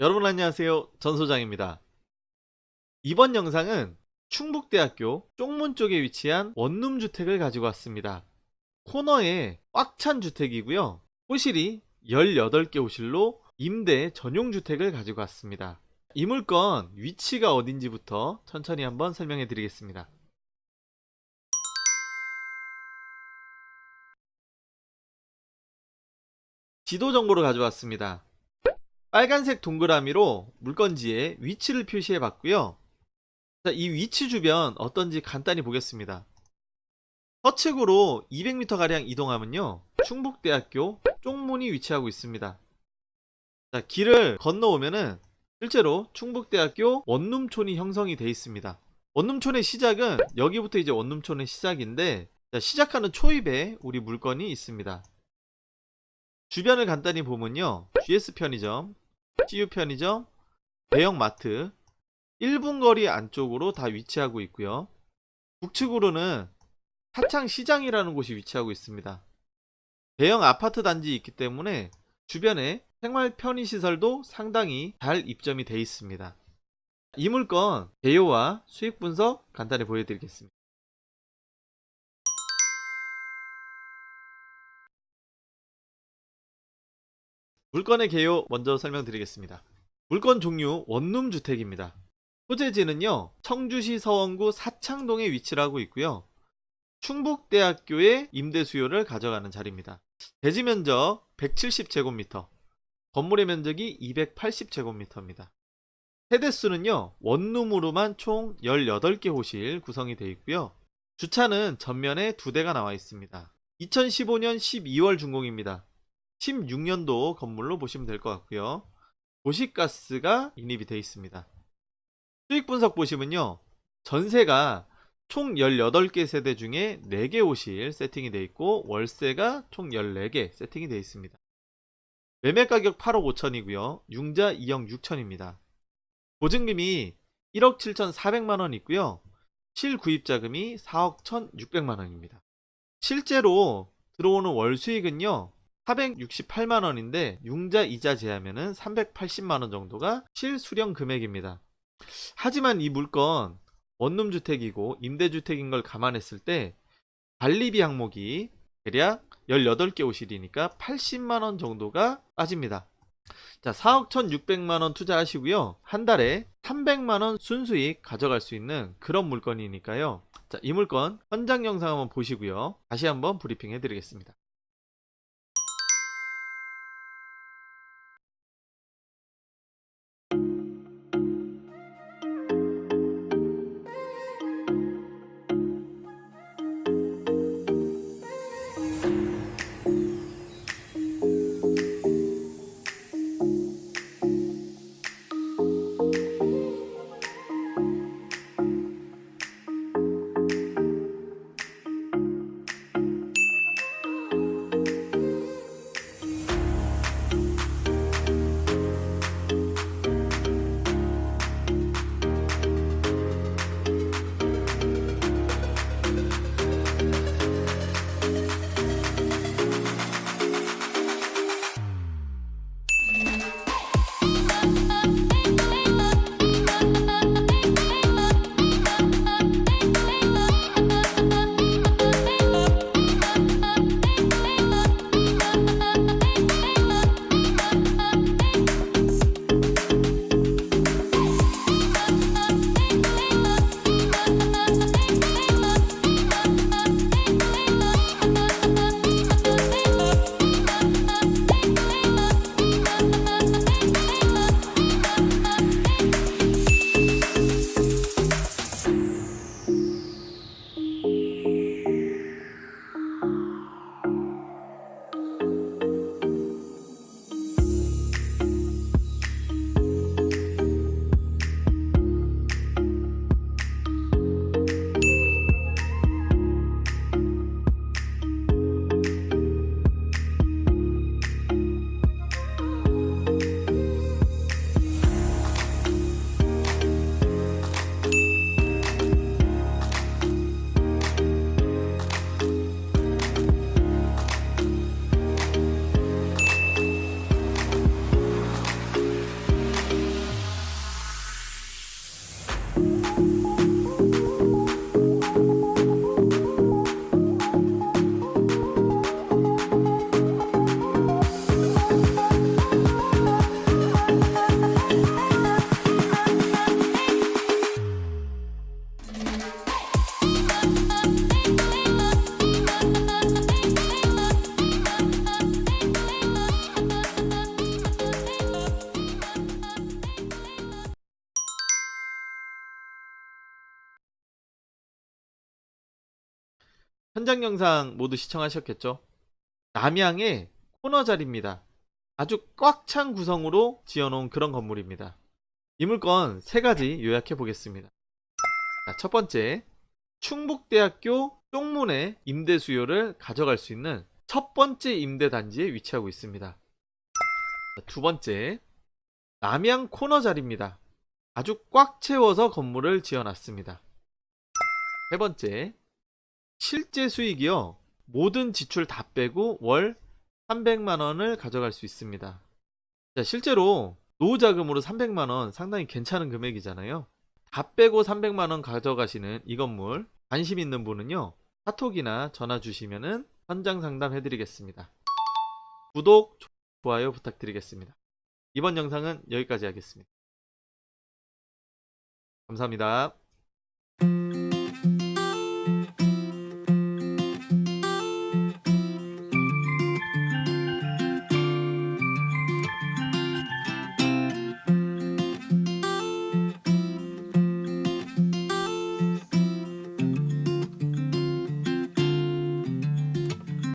여러분 안녕하세요. 전소장입니다. 이번 영상은 충북대학교 쪽문 쪽에 위치한 원룸 주택을 가지고 왔습니다. 코너에 꽉 찬 주택이고요. 호실이 18개 호실로 임대 전용 주택을 가지고 왔습니다. 이 물건 위치가 어딘지부터 천천히 한번 설명해 드리겠습니다. 지도 정보를 가져왔습니다. 빨간색 동그라미로 물건지의 위치를 표시해 봤고요. 자, 이 위치 주변 어떤지 간단히 보겠습니다. 서측으로 200m 가량 이동하면요. 충북대학교 쪽문이 위치하고 있습니다. 자, 길을 건너오면은 실제로 충북대학교 원룸촌이 형성이 되어 있습니다. 원룸촌의 시작은 여기부터 이제 원룸촌의 시작인데 자, 시작하는 초입에 우리 물건이 있습니다. 주변을 간단히 보면요. GS 편의점, CU 편의점, 대형 마트, 1분 거리 안쪽으로 다 위치하고 있고요. 북측으로는 사창 시장이라는 곳이 위치하고 있습니다. 대형 아파트 단지 있기 때문에 주변에 생활 편의 시설도 상당히 잘 입점이 되어 있습니다. 이 물건 개요와 수익 분석 간단히 보여드리겠습니다. 물건의 개요 먼저 설명드리겠습니다. 물건 종류 원룸 주택입니다. 소재지는요, 청주시 서원구 사창동에 위치를 하고 있고요. 충북대학교의 임대 수요를 가져가는 자리입니다. 대지 면적 170제곱미터, 건물의 면적이 280제곱미터입니다. 세대수는요, 원룸으로만 총 18개 호실 구성이 되어 있고요. 주차는 전면에 두 대가 나와 있습니다. 2015년 12월 준공입니다. 16년도 건물로 보시면 될 것 같고요. 도시가스가 인입이 되어 있습니다. 수익 분석 보시면요. 전세가 총 18개 세대 중에 4개 호실 세팅이 되어 있고 월세가 총 14개 세팅이 되어 있습니다. 매매 가격 8억 5천이고요. 융자 2억 6천입니다. 보증금이 1억 7천4백만 원 있고요. 실구입 자금이 4억 1,600만 원입니다. 실제로 들어오는 월 수익은요. 468만 원인데 융자 이자 제하면은 380만 원 정도가 실수령 금액입니다. 하지만 이 물건 원룸 주택이고 임대주택인 걸 감안했을 때 관리비 항목이 대략 18개 호실이니까 80만 원 정도가 빠집니다. 자, 4억 1,600만 원 투자하시고요. 한 달에 300만 원 순수익 가져갈 수 있는 그런 물건이니까요. 자, 이 물건 현장 영상 한번 보시고요. 다시 한번 브리핑 해 드리겠습니다. 현장 영상 모두 시청하셨겠죠? 남양의 코너 자리입니다. 아주 꽉 찬 구성으로 지어놓은 그런 건물입니다. 이 물건 세 가지 요약해 보겠습니다. 자, 첫 번째, 충북대학교 쪽문의 임대 수요를 가져갈 수 있는 첫 번째 임대 단지에 위치하고 있습니다. 자, 두 번째, 남양 코너 자리입니다. 아주 꽉 채워서 건물을 지어놨습니다. 세 번째, 실제 수익이요. 모든 지출 다 빼고 월 300만 원을 가져갈 수 있습니다. 자, 실제로 노후 자금으로 300만 원 상당히 괜찮은 금액이잖아요. 다 빼고 300만 원 가져가시는 이 건물 관심 있는 분은요. 카톡이나 전화 주시면은 현장 상담 해드리겠습니다. 구독, 좋아요 부탁드리겠습니다. 이번 영상은 여기까지 하겠습니다. 감사합니다.